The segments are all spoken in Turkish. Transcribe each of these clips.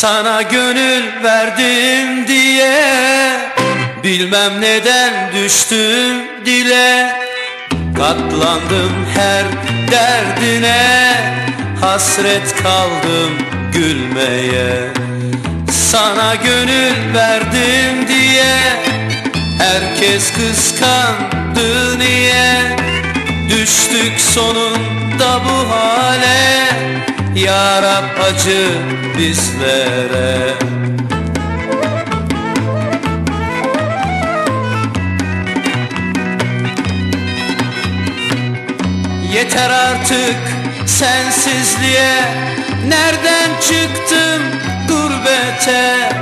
Sana gönül verdim diye Bilmem neden düştüm dile Katlandım her derdine Hasret kaldım gülmeye Sana gönül verdim diye Herkes kıskandı niye? Düştük sonunda bu hale Ya acı bizlere. Yeter artık sensizliğe. Nereden çıktım gurbete?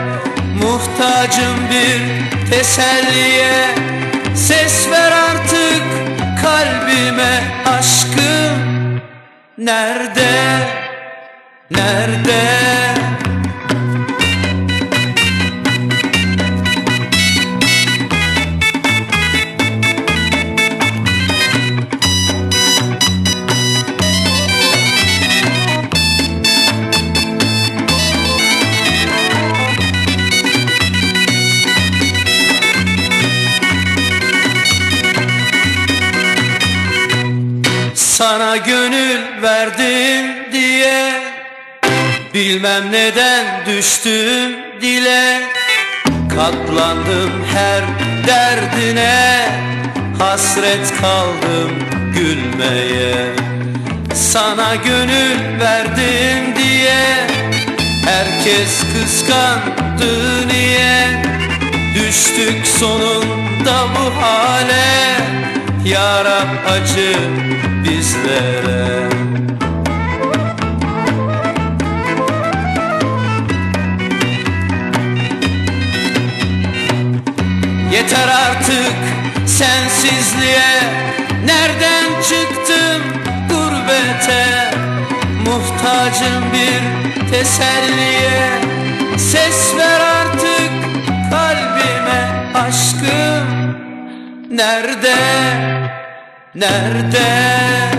Muhtacım bir teselliye. Ses ver artık kalbime aşkım. Nerede, nerede? Sana gönül verdim diye Bilmem neden düştüm dile. Katlandım her derdine. Hasret kaldım gülmeye. Sana gönül verdim diye. Herkes kıskandı niye? Düştük sonunda bu hale. Ya Rab acı bizlere Yeter artık sensizliğe. Nereden çıktım gurbete? Muhtacım bir teselliye. Ses ver artık kalbime aşkım. Nerede, nerede